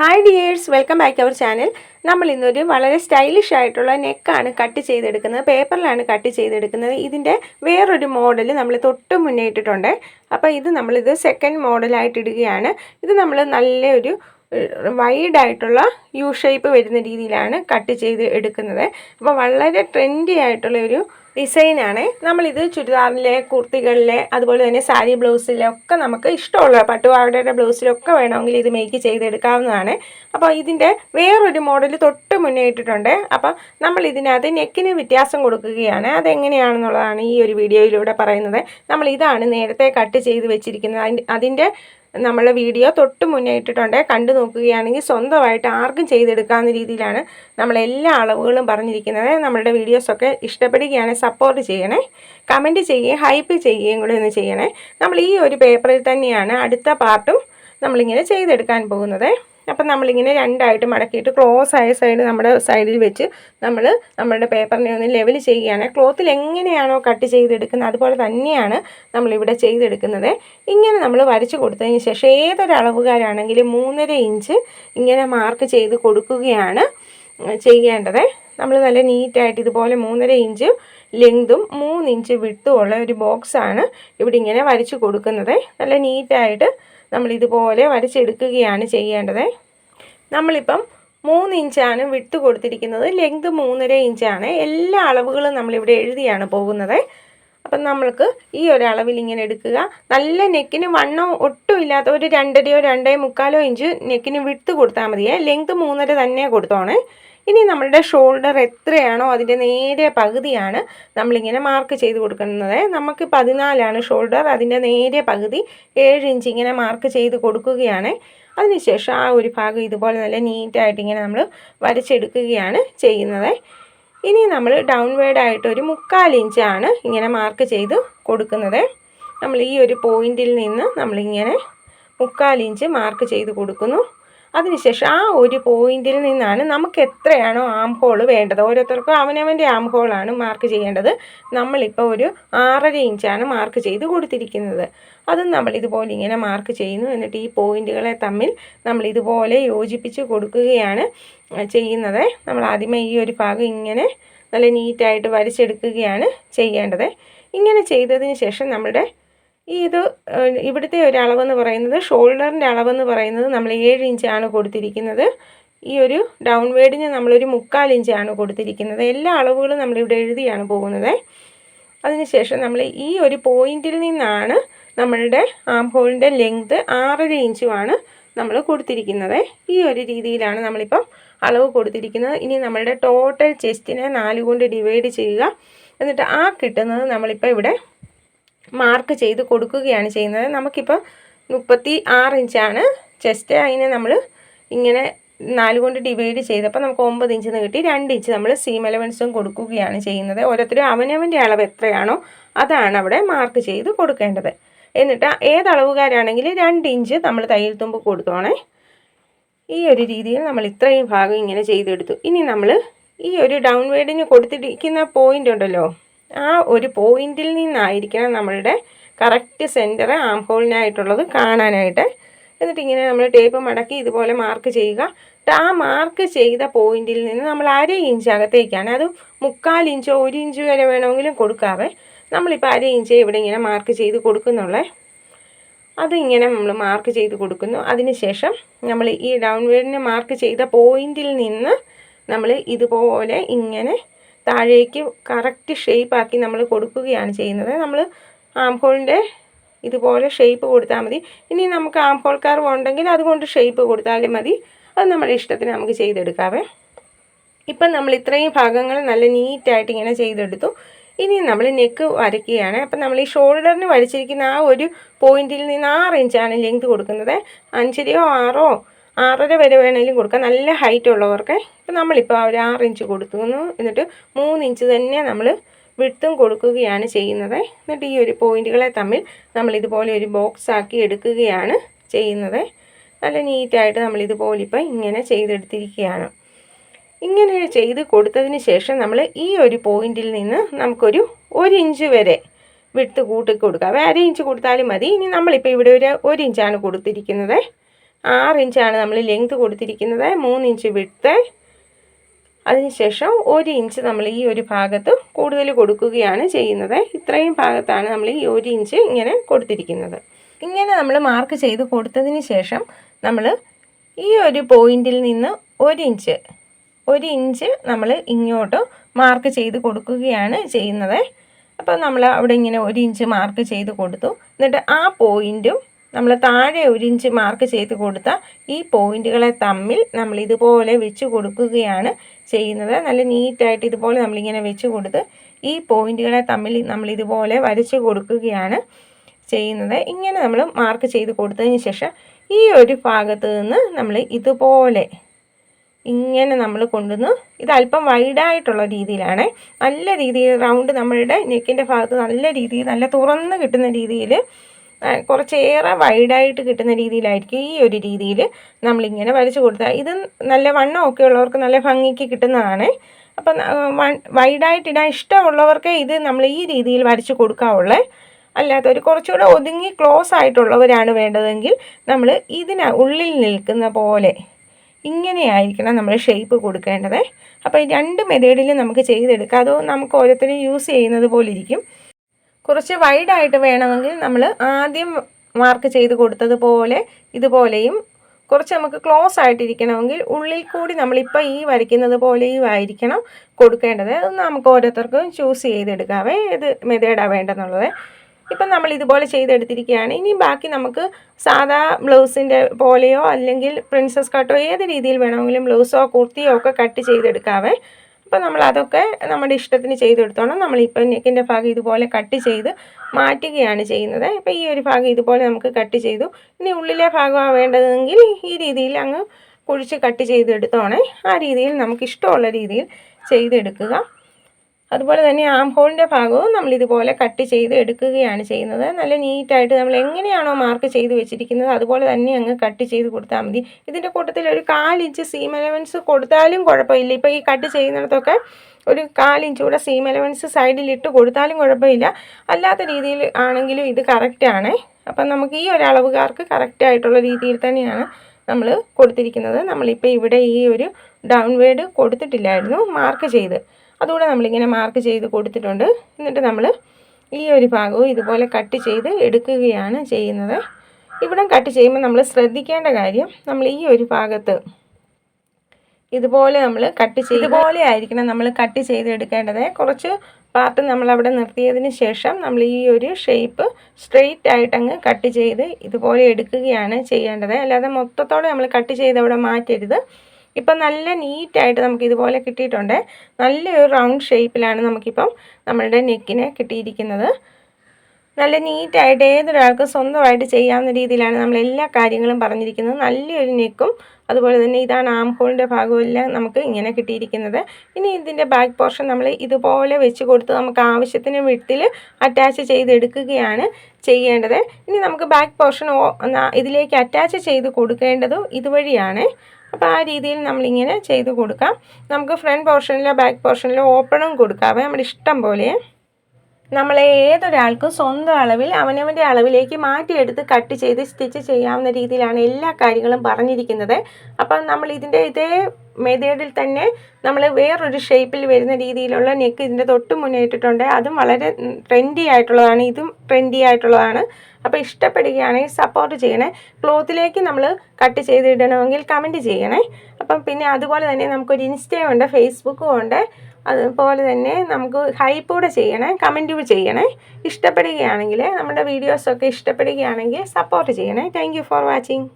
Hi dears welcome back our channel നമ്മൾ ഇന്നൊരു വളരെ സ്റ്റൈലിഷ് ആയിട്ടുള്ള നെക്കാണ് കട്ട് ചെയ്തെടുക്കുന്നത്. പേപ്പറിലാണ് കട്ട് ചെയ്തെടുക്കുന്നത്. ഇതിന്റെ വേറൊരു മോഡൽ നമ്മൾ തൊട്ട് മുന്നേ ഇട്ടിട്ടുണ്ട്. അപ്പോൾ ഇത് നമ്മളിത് സെക്കൻഡ് മോഡലായിട്ട് ഇടുകയാണ്. ഇത് നമ്മൾ നല്ലൊരു വൈഡ് ആയിട്ടുള്ള യു ഷേപ്പ് വരുന്ന രീതിയിലാണ് കട്ട് ചെയ്ത് എടുക്കുന്നത്. അപ്പോൾ വളരെ ട്രെൻഡി ആയിട്ടുള്ള ഒരു ഡിസൈനാണ്. നമ്മളിത് ചുരിദാറിലെ കുർത്തികളിലെ അതുപോലെ തന്നെ സാരി ബ്ലൗസിലൊക്കെ നമുക്ക് ഇഷ്ടമുള്ള പട്ടുപാവടയുടെ ബ്ലൗസിലൊക്കെ വേണമെങ്കിൽ ഇത് മേക്ക് ചെയ്തെടുക്കാവുന്നതാണ്. അപ്പോൾ ഇതിന്റെ വേറൊരു മോഡൽ തൊട്ട് മുന്നേ ഇട്ടിട്ടുണ്ട്. അപ്പോൾ നമ്മൾ ഇതിനകത്ത് നെക്കിന് വ്യത്യാസം കൊടുക്കുകയാണ്. അതെങ്ങനെയാണെന്നുള്ളതാണ് ഈ ഒരു വീഡിയോയിലൂടെ പറയുന്നത്. നമ്മൾ ഇതാണ് നേരത്തെ കട്ട് ചെയ്ത് വെച്ചിരിക്കുന്നത്. അതിന്റെ നമ്മളെ വീഡിയോ തൊട്ട് മുന്നേ ഇട്ടിട്ടുണ്ട്. കണ്ടു നോക്കുകയാണെങ്കിൽ സ്വന്തമായിട്ട് ആർക്കും ചെയ്തെടുക്കാവുന്ന രീതിയിലാണ് നമ്മളെല്ലാ അളവുകളും പറഞ്ഞിരിക്കുന്നത്. നമ്മളുടെ വീഡിയോസൊക്കെ ഇഷ്ടപ്പെടുകയാണെങ്കിൽ സപ്പോർട്ട് ചെയ്യണേ കമന്റ് ചെയ്യുകയും ഹൈപ്പ് ചെയ്യുകയും കൂടെ ഒന്ന് ചെയ്യണേ. നമ്മൾ ഈ ഒരു പേപ്പറിൽ തന്നെയാണ് അടുത്ത പാർട്ടും നമ്മളിങ്ങനെ ചെയ്തെടുക്കാൻ പോകുന്നത്. അപ്പം നമ്മളിങ്ങനെ രണ്ടായിട്ട് മടക്കിയിട്ട് ക്ലോസ് ആയ സൈഡ് നമ്മുടെ സൈഡിൽ വെച്ച് നമ്മൾ നമ്മളുടെ പേപ്പറിനെ ഒന്ന് ലെവൽ ചെയ്യുകയാണ്. ക്ലോത്തിൽ എങ്ങനെയാണോ കട്ട് ചെയ്തെടുക്കുന്നത് അതുപോലെ തന്നെയാണ് നമ്മളിവിടെ ചെയ്തെടുക്കുന്നത്. ഇങ്ങനെ നമ്മൾ വരച്ച് കൊടുത്തതിന് ശേഷം ഏതൊരളവുകാരാണെങ്കിലും മൂന്നര ഇഞ്ച് ഇങ്ങനെ മാർക്ക് ചെയ്ത് കൊടുക്കുകയാണ് ചെയ്യേണ്ടത്. നമ്മൾ നല്ല നീറ്റായിട്ട് ഇതുപോലെ മൂന്നര ഇഞ്ച് ലെങ്തും മൂന്നിഞ്ച് വിട്ടുമുള്ള ഒരു ബോക്സാണ് ഇവിടെ ഇങ്ങനെ വരച്ച് കൊടുക്കുന്നത്. നല്ല നീറ്റായിട്ട് നമ്മൾ ഇതുപോലെ വരച്ചെടുക്കുകയാണ് ചെയ്യേണ്ടത്. നമ്മളിപ്പം മൂന്ന് ഇഞ്ചാണ് വിട്ട് കൊടുത്തിരിക്കുന്നത്. ലെങ്ത് മൂന്നര ഇഞ്ചാണ്. എല്ലാ അളവുകളും നമ്മളിവിടെ എഴുതിയാണ് പോകുന്നത്. അപ്പം നമ്മൾക്ക് ഈ ഒരളവിൽ ഇങ്ങനെ എടുക്കുക. നല്ല നെക്കിന് വണ്ണോ ഒട്ടും ഇല്ലാത്ത ഒരു രണ്ടരയോ രണ്ടേ മുക്കാലോ ഇഞ്ച് നെക്കിന് വിട്ട് കൊടുത്താൽ മതിയേ. ലെങ്ത് മൂന്നര തന്നെ കൊടുത്തോണേ. ഇനി നമ്മളുടെ ഷോൾഡർ എത്രയാണോ അതിന്റെ നേരെ പകുതിയാണ് നമ്മളിങ്ങനെ മാർക്ക് ചെയ്ത് കൊടുക്കുന്നത്. നമുക്ക് പതിനാലാണ് ഷോൾഡർ അതിന്റെ നേരെ പകുതി ഏഴ് ഇഞ്ച് ഇങ്ങനെ മാർക്ക് ചെയ്ത് കൊടുക്കുകയാണ്. അതിനുശേഷം ആ ഒരു ഭാഗം ഇതുപോലെ നല്ല നീറ്റായിട്ട് ഇങ്ങനെ നമ്മൾ വരച്ചെടുക്കുകയാണ് ചെയ്യുന്നത്. ഇനി നമ്മൾ ഡൗൺവേഡ് ആയിട്ട് ഒരു മുക്കാൽ ഇഞ്ചാണ് ഇങ്ങനെ മാർക്ക് ചെയ്ത് കൊടുക്കുന്നത്. നമ്മൾ ഈ ഒരു പോയിന്റിൽ നിന്ന് നമ്മളിങ്ങനെ മുക്കാൽ ഇഞ്ച് മാർക്ക് ചെയ്ത് കൊടുക്കുന്നു. അതിനുശേഷം ആ ഒരു പോയിന്റിൽ നിന്നാണ് നമുക്ക് എത്രയാണോ ആം ഹോൾ വേണ്ടത്. ഓരോരുത്തർക്കും അവനവന്റെ ആം ഹോളാണ് മാർക്ക് ചെയ്യേണ്ടത്. നമ്മളിപ്പോൾ ഒരു ആറര ഇഞ്ചാണ് മാർക്ക് ചെയ്ത് കൊടുത്തിരിക്കുന്നത്. അതും നമ്മൾ ഇതുപോലെ ഇങ്ങനെ മാർക്ക് ചെയ്യുന്നു. എന്നിട്ട് ഈ പോയിന്റുകളെ തമ്മിൽ നമ്മൾ ഇതുപോലെ യോജിപ്പിച്ച് കൊടുക്കുകയാണ് ചെയ്യുന്നത്. നമ്മൾ ആദ്യമേ ഈ ഒരു ഭാഗം ഇങ്ങനെ നല്ല നീറ്റായിട്ട് വരച്ചെടുക്കുകയാണ് ചെയ്യേണ്ടത്. ഇങ്ങനെ ചെയ്തതിന് ശേഷം നമ്മുടെ ഈ ഇത് ഇവിടുത്തെ ഒരു അളവെന്ന് പറയുന്നത് ഷോൾഡറിന്റെ അളവെന്ന് പറയുന്നത് നമ്മൾ ഏഴ് ഇഞ്ചാണ് കൊടുത്തിരിക്കുന്നത്. ഈ ഒരു ഡൗൺ വേഡിന് നമ്മളൊരു മുക്കാൽ ഇഞ്ചാണ് കൊടുത്തിരിക്കുന്നത്. എല്ലാ അളവുകളും നമ്മളിവിടെ എഴുതിയാണ് പോകുന്നത്. അതിനുശേഷം നമ്മൾ ഈ ഒരു പോയിന്റിൽ നിന്നാണ് നമ്മളുടെ ആം ഹോളിന്റെ ലെങ്ത് ആറര ഇഞ്ചുമാണ് നമ്മൾ കൊടുത്തിരിക്കുന്നത്. ഈ ഒരു രീതിയിലാണ് നമ്മളിപ്പം അളവ് കൊടുത്തിരിക്കുന്നത്. ഇനി നമ്മളുടെ ടോട്ടൽ ചെസ്റ്റിനെ നാല് കൊണ്ട് ഡിവൈഡ് ചെയ്യുക. എന്നിട്ട് ആ കിട്ടുന്നത് നമ്മളിപ്പോൾ ഇവിടെ മാർക്ക് ചെയ്ത് കൊടുക്കുകയാണ് ചെയ്യുന്നത്. നമുക്കിപ്പോൾ മുപ്പത്തി ആറ് ഇഞ്ചാണ്. ചെസ്റ്റ് അതിനെ നമ്മൾ ഇങ്ങനെ നാല് കൊണ്ട് ഡിവൈഡ് ചെയ്തപ്പോൾ നമുക്ക് ഒമ്പത് ഇഞ്ച് കിട്ടി. രണ്ട് ഇഞ്ച് നമ്മൾ സീം എലവൻസും കൊടുക്കുകയാണ് ചെയ്യുന്നത്. ഓരോരുത്തരും അവനവന്റെ അളവ് എത്രയാണോ അതാണ് അവിടെ മാർക്ക് ചെയ്ത് കൊടുക്കേണ്ടത്. എന്നിട്ട് ഏത് അളവുകാരാണെങ്കിലും രണ്ട് ഇഞ്ച് നമ്മൾ തയ്യൽ തുമ്പ് കൊടുത്തോണേ. ഈ ഒരു രീതിയിൽ നമ്മൾ ഇത്രയും ഭാഗം ഇങ്ങനെ ചെയ്തെടുത്തു. ഇനി നമ്മൾ ഈ ഒരു ഡൗൺ വേഡിന് കൊടുത്തിരിക്കുന്ന പോയിന്റ് ഉണ്ടല്ലോ. ആ ഒരു പോയിന്റിൽ നിന്നായിരിക്കണം നമ്മളുടെ കറക്റ്റ് സെന്റർ ആം ഹോളിനായിട്ടുള്ളത് കാണാനായിട്ട്. എന്നിട്ട് ഇങ്ങനെ നമ്മൾ ടേപ്പ് മടക്കി ഇതുപോലെ മാർക്ക് ചെയ്യുക. ആ മാർക്ക് ചെയ്ത പോയിന്റിൽ നിന്ന് നമ്മൾ അര ഇഞ്ച് അകത്തേക്കാണ്. അത് മുക്കാൽ ഇഞ്ചോ ഒരു ഇഞ്ച് വരെ വേണമെങ്കിലും കൊടുക്കാവേ. നമ്മളിപ്പോൾ അര ഇഞ്ച് ഇവിടെ ഇങ്ങനെ മാർക്ക് ചെയ്ത് കൊടുക്കുന്നുള്ളേ. അതിങ്ങനെ നമ്മൾ മാർക്ക് ചെയ്ത് കൊടുക്കുന്നു. അതിനുശേഷം നമ്മൾ ഈ ഡൗൺവേഡിന് മാർക്ക് ചെയ്ത പോയിന്റിൽ നിന്ന് നമ്മൾ ഇതുപോലെ ഇങ്ങനെ താഴേക്ക് കറക്റ്റ് ഷേപ്പാക്കി നമ്മൾ കൊടുക്കുകയാണ് ചെയ്യുന്നത്. നമ്മൾ ആം ഹോളിന്റെ ഇതുപോലെ ഷേപ്പ് കൊടുത്താൽ മതി. ഇനി നമുക്ക് ആം ഹോൾ കർവ് ഉണ്ടെങ്കിൽ അതുകൊണ്ട് ഷേപ്പ് കൊടുത്താലും മതി. അത് നമ്മുടെ ഇഷ്ടത്തിന് നമുക്ക് ചെയ്തെടുക്കാവേ. ഇപ്പം നമ്മൾ ഇത്രയും ഭാഗങ്ങൾ നല്ല നീറ്റായിട്ട് ഇങ്ങനെ ചെയ്തെടുത്തു. ഇനി നമ്മൾ നെക്ക് വരയ്ക്കുകയാണ്. അപ്പം നമ്മൾ ഈ ഷോൾഡറിന് വരച്ചിരിക്കുന്ന ആ ഒരു പോയിന്റിൽ നിന്ന് ആറ് ഇഞ്ചാണ് ലെങ്ത് കൊടുക്കുന്നത്. അഞ്ചരയോ ആറോ ആറര വരെ വേണമെങ്കിലും കൊടുക്കാം. നല്ല ഹൈറ്റ് ഉള്ളവർക്ക്. ഇപ്പം നമ്മളിപ്പോൾ ഒരു ആറ് ഇഞ്ച് കൊടുക്കുന്നു എന്നിട്ട് മൂന്ന് ഇഞ്ച് തന്നെ നമ്മൾ വിട്ടും കൊടുക്കുകയാണ് ചെയ്യുന്നത്. എന്നിട്ട് ഈ ഒരു പോയിന്റുകളെ തമ്മിൽ നമ്മൾ ഇതുപോലെ ഒരു ബോക്സ് ആക്കി എടുക്കുകയാണ് ചെയ്യുന്നത്. നല്ല നീറ്റായിട്ട് നമ്മൾ ഇതുപോലെ ഇപ്പം ഇങ്ങനെ ചെയ്തെടുത്തിരിക്കുകയാണ്. ഇങ്ങനെ ചെയ്ത് കൊടുത്തതിന് ശേഷം നമ്മൾ ഈ ഒരു പോയിന്റിൽ നിന്ന് നമുക്കൊരു ഒരു ഇഞ്ച് വരെ വിട്ട് കൂട്ടി കൊടുക്കാം. അര ഇഞ്ച് കൊടുത്താലും മതി. ഇനി നമ്മളിപ്പോൾ ഇവിടെ ഒരു ഒരു ഇഞ്ചാണ് കൊടുത്തിരിക്കുന്നത്. ആറ് ഇഞ്ചാണ് നമ്മൾ ലെങ്ത് കൊടുത്തിരിക്കുന്നത്. മൂന്ന് ഇഞ്ച് വിട്ട് അതിനുശേഷം ഒരു ഇഞ്ച് നമ്മൾ ഈ ഒരു ഭാഗത്ത് കൂടുതൽ കൊടുക്കുകയാണ് ചെയ്യുന്നത്. ഇത്രയും ഭാഗത്താണ് നമ്മൾ ഈ ഒരു ഇഞ്ച് ഇങ്ങനെ കൊടുത്തിരിക്കുന്നത്. ഇങ്ങനെ നമ്മൾ മാർക്ക് ചെയ്ത് കൊടുത്തതിന് ശേഷം നമ്മൾ ഈ ഒരു പോയിന്റിൽ നിന്ന് ഒരു ഇഞ്ച് ഒരു ഇഞ്ച് നമ്മൾ ഇങ്ങോട്ട് മാർക്ക് ചെയ്ത് കൊടുക്കുകയാണ് ചെയ്യുന്നത്. അപ്പോൾ നമ്മൾ അവിടെ ഇങ്ങനെ ഒരു ഇഞ്ച് മാർക്ക് ചെയ്ത് കൊടുത്തു. എന്നിട്ട് ആ പോയിന്റും നമ്മൾ താഴെ ഒരു ഇഞ്ച് മാർക്ക് ചെയ്ത് കൊടുത്ത ഈ പോയിന്റുകളെ തമ്മിൽ നമ്മൾ ഇതുപോലെ വെച്ച് കൊടുക്കുകയാണ് ചെയ്യുന്നത്. നല്ല നീറ്റായിട്ട് ഇതുപോലെ നമ്മളിങ്ങനെ വെച്ച് കൊടുത്ത് ഈ പോയിന്റുകളെ തമ്മിൽ നമ്മൾ ഇതുപോലെ വരച്ച് കൊടുക്കുകയാണ് ചെയ്യുന്നത്. ഇങ്ങനെ നമ്മൾ മാർക്ക് ചെയ്ത് കൊടുത്തതിന് ശേഷം ഈ ഒരു ഭാഗത്ത് നിന്ന് നമ്മൾ ഇതുപോലെ ഇങ്ങനെ നമ്മൾ കൊണ്ടുവന്ന് ഇത് അല്പം വൈഡായിട്ടുള്ള രീതിയിലാണ്. നല്ല രീതിയിൽ റൗണ്ട് നമ്മളുടെ നെക്കിന്റെ ഭാഗത്ത് നല്ല രീതിയിൽ നല്ല തുറന്ന് കിട്ടുന്ന രീതിയിൽ കുറച്ചേറെ വൈഡായിട്ട് കിട്ടുന്ന രീതിയിലായിരിക്കും ഈ ഒരു രീതിയിൽ നമ്മളിങ്ങനെ വരച്ചു കൊടുത്താൽ ഇത് നല്ല വണ്ണമൊക്കെ ഉള്ളവർക്ക് നല്ല ഭംഗിക്ക് കിട്ടുന്നതാണ്. അപ്പം വൈഡായിട്ട് ഇടാൻ ഇഷ്ടമുള്ളവർക്ക് ഇത് നമ്മൾ ഈ രീതിയിൽ വരച്ച് കൊടുക്കാവുള്ളേ അല്ലാത്തവർ കുറച്ചുകൂടെ ഒതുങ്ങി ക്ലോസ് ആയിട്ടുള്ളവരാണ് വേണ്ടതെങ്കിൽ നമ്മൾ ഇതിന് ഉള്ളിൽ നിൽക്കുന്ന പോലെ ഇങ്ങനെയായിരിക്കണം നമ്മൾ ഷേപ്പ് കൊടുക്കേണ്ടത്. അപ്പോൾ ഈ രണ്ട് മെത്തേഡിലും നമുക്ക് ചെയ്തെടുക്കാം. അതോ നമുക്ക് ഓരോരുത്തരും യൂസ് ചെയ്യുന്നത് പോലെ ഇരിക്കും. കുറച്ച് വൈഡായിട്ട് വേണമെങ്കിൽ നമ്മൾ ആദ്യം മാർക്ക് ചെയ്ത് കൊടുത്തതുപോലെ ഇതുപോലെയും കുറച്ച് നമുക്ക് ക്ലോസ് ആയിട്ടിരിക്കണമെങ്കിൽ ഉള്ളിൽ കൂടി നമ്മളിപ്പോൾ ഈ വരയ്ക്കുന്നത് പോലെയും ആയിരിക്കണം കൊടുക്കേണ്ടത്. അത് നമുക്ക് ഓരോരുത്തർക്കും ചൂസ് ചെയ്തെടുക്കാവേ ഏത് മെതേഡാണ് വേണ്ടതെന്നുള്ളത് ഇപ്പം നമ്മൾ ഇതുപോലെ ചെയ്തെടുത്തിരിക്കുകയാണ്. ഇനി ബാക്കി നമുക്ക് സാധാ ബ്ലൗസിന്റെ പോലെയോ അല്ലെങ്കിൽ പ്രിൻസസ് കട്ടോ ഏത് രീതിയിൽ വേണമെങ്കിലും ബ്ലൗസോ കുർത്തിയോ ഒക്കെ കട്ട് ചെയ്തെടുക്കാവേ. അപ്പോൾ നമ്മൾ അതൊക്കെ നമ്മുടെ ഇഷ്ടത്തിന് ചെയ്തെടുത്തോണം. നമ്മളിപ്പോൾ നെക്കിന്റെ ഭാഗം ഇതുപോലെ കട്ട് ചെയ്ത് മാറ്റുകയാണ് ചെയ്യുന്നത്. ഇപ്പോൾ ഈ ഒരു ഭാഗം ഇതുപോലെ നമുക്ക് കട്ട് ചെയ്തു. ഇനി ഉള്ളിലെ ഭാഗമാണ് വേണ്ടതെങ്കിൽ ഈ രീതിയിൽ അങ്ങ് കുഴിച്ച് കട്ട് ചെയ്തെടുത്തോണേ. ആ രീതിയിൽ നമുക്ക് ഇഷ്ടമുള്ള രീതിയിൽ ചെയ്തെടുക്കുക. അതുപോലെ തന്നെ ആം ഹോളിന്റെ ഭാഗവും നമ്മൾ ഇതുപോലെ കട്ട് ചെയ്ത് എടുക്കുകയാണ് ചെയ്യുന്നത്. നല്ല നീറ്റായിട്ട് നമ്മൾ എങ്ങനെയാണോ മാർക്ക് ചെയ്ത് വെച്ചിരിക്കുന്നത് അതുപോലെ തന്നെ അങ്ങ് കട്ട് ചെയ്ത് കൊടുത്താൽ മതി. ഇതിന്റെ കൂട്ടത്തിൽ ഒരു കാലിഞ്ച് സീം എലവൻസ് കൊടുത്താലും കുഴപ്പമില്ല. ഇപ്പോൾ ഈ കട്ട് ചെയ്യുന്നിടത്തൊക്കെ ഒരു കാലിഞ്ച് കൂടെ സീം എലവൻസ് സൈഡിലിട്ട് കൊടുത്താലും കുഴപ്പമില്ല. അല്ലാത്ത രീതിയിൽ ആണെങ്കിലും ഇത് കറക്റ്റാണ് അപ്പം നമുക്ക് ഈ ഒരളവുകാർക്ക് കറക്റ്റായിട്ടുള്ള രീതിയിൽ തന്നെയാണ് നമ്മൾ കൊടുത്തിരിക്കുന്നത്. നമ്മളിപ്പോൾ ഇവിടെ ഈ ഒരു ഡൗൺവേഡ് കൊടുത്തിട്ടില്ലായിരുന്നു മാർക്ക് ചെയ്ത്. അതുകൂടെ നമ്മളിങ്ങനെ മാർക്ക് ചെയ്ത് കൊടുത്തിട്ടുണ്ട്. എന്നിട്ട് നമ്മൾ ഈ ഒരു ഭാഗവും ഇതുപോലെ കട്ട് ചെയ്ത് എടുക്കുകയാണ് ചെയ്യുന്നത്. ഇവിടെ കട്ട് ചെയ്യുമ്പോൾ നമ്മൾ ശ്രദ്ധിക്കേണ്ട കാര്യം നമ്മൾ ഈ ഒരു ഭാഗത്ത് ഇതുപോലെ നമ്മൾ കട്ട് ചെയ്ത് ഇതുപോലെ ആയിരിക്കണം നമ്മൾ കട്ട് ചെയ്ത് എടുക്കേണ്ടത്. കുറച്ച് പാർട്ട് നമ്മളവിടെ നിർത്തിയതിന് ശേഷം നമ്മൾ ഈ ഒരു ഷേപ്പ് സ്ട്രെയിറ്റ് ആയിട്ടങ്ങ് കട്ട് ചെയ്ത് ഇതുപോലെ എടുക്കുകയാണ് ചെയ്യേണ്ടത്. അല്ലാതെ മൊത്തത്തോടെ നമ്മൾ കട്ട് ചെയ്ത് അവിടെ മാറ്റരുത്. ഇപ്പം നല്ല നീറ്റായിട്ട് നമുക്ക് ഇതുപോലെ കിട്ടിയിട്ടുണ്ട്. നല്ലൊരു റൗണ്ട് ഷേപ്പിലാണ് നമുക്കിപ്പം നമ്മളുടെ നെക്കിന് കിട്ടിയിരിക്കുന്നത്. നല്ല നീറ്റായിട്ട് ഏതൊരാൾക്കും സ്വന്തമായിട്ട് ചെയ്യാവുന്ന രീതിയിലാണ് നമ്മൾ എല്ലാ കാര്യങ്ങളും പറഞ്ഞിരിക്കുന്നത്. നല്ലൊരു നെക്കും അതുപോലെ തന്നെ ഇതാണ് ആം ഹോളിന്റെ ഭാഗമെല്ലാം നമുക്ക് ഇങ്ങനെ കിട്ടിയിരിക്കുന്നത്. ഇനി ഇതിന്റെ ബാക്ക് പോർഷൻ നമ്മൾ ഇതുപോലെ വെച്ച് കൊടുത്ത് നമുക്ക് ആവശ്യത്തിന് വിട്ടിൽ അറ്റാച്ച് ചെയ്തെടുക്കുകയാണ് ചെയ്യേണ്ടത്. ഇനി നമുക്ക് ബാക്ക് പോർഷൻ ഇതിലേക്ക് അറ്റാച്ച് ചെയ്ത് കൊടുക്കേണ്ടതും ഇതുവഴിയാണ്. അപ്പോൾ ആ രീതിയിൽ നമ്മളിങ്ങനെ ചെയ്ത് കൊടുക്കാം. നമുക്ക് ഫ്രണ്ട് പോർഷനിലോ ബാക്ക് പോർഷനിലോ ഓപ്പണും കൊടുക്കാം. അപ്പോൾ നമ്മുടെ ഇഷ്ടം പോലെ നമ്മളെ ഏതൊരാൾക്കും സ്വന്തം അളവിൽ അവനവന്റെ അളവിലേക്ക് മാറ്റിയെടുത്ത് കട്ട് ചെയ്ത് സ്റ്റിച്ച് ചെയ്യാവുന്ന രീതിയിലാണ് എല്ലാ കാര്യങ്ങളും പറഞ്ഞിരിക്കുന്നത്. അപ്പം നമ്മൾ ഇതിന്റെ ഇതേ മെതേഡിൽ തന്നെ നമ്മൾ വേറൊരു ഷേപ്പിൽ വരുന്ന രീതിയിലുള്ള നെക്ക് ഇതിന്റെ തൊട്ട് മുന്നേ ഇട്ടിട്ടുണ്ട്. അതും വളരെ ട്രെൻഡി ആയിട്ടുള്ളതാണ് ഇതും ട്രെൻഡി ആയിട്ടുള്ളതാണ്. അപ്പോൾ ഇഷ്ടപ്പെടുകയാണെങ്കിൽ സപ്പോർട്ട് ചെയ്യണേ. ക്ലോത്തിലേക്ക് നമ്മൾ കട്ട് ചെയ്തിടണമെങ്കിൽ കമന്റ് ചെയ്യണേ. അപ്പം പിന്നെ അതുപോലെ തന്നെ നമുക്കൊരു ഇൻസ്റ്റയും ഉണ്ട് ഫേസ്ബുക്കും ഉണ്ട്. അതുപോലെ തന്നെ നമുക്ക് ഹൈപ്പ് കൂടെ ചെയ്യണേ കമന്റ് ചെയ്യണേ. ഇഷ്ടപ്പെടുകയാണെങ്കിൽ നമ്മുടെ വീഡിയോസൊക്കെ ഇഷ്ടപ്പെടുകയാണെങ്കിൽ സപ്പോർട്ട് ചെയ്യണേ. Thank for watching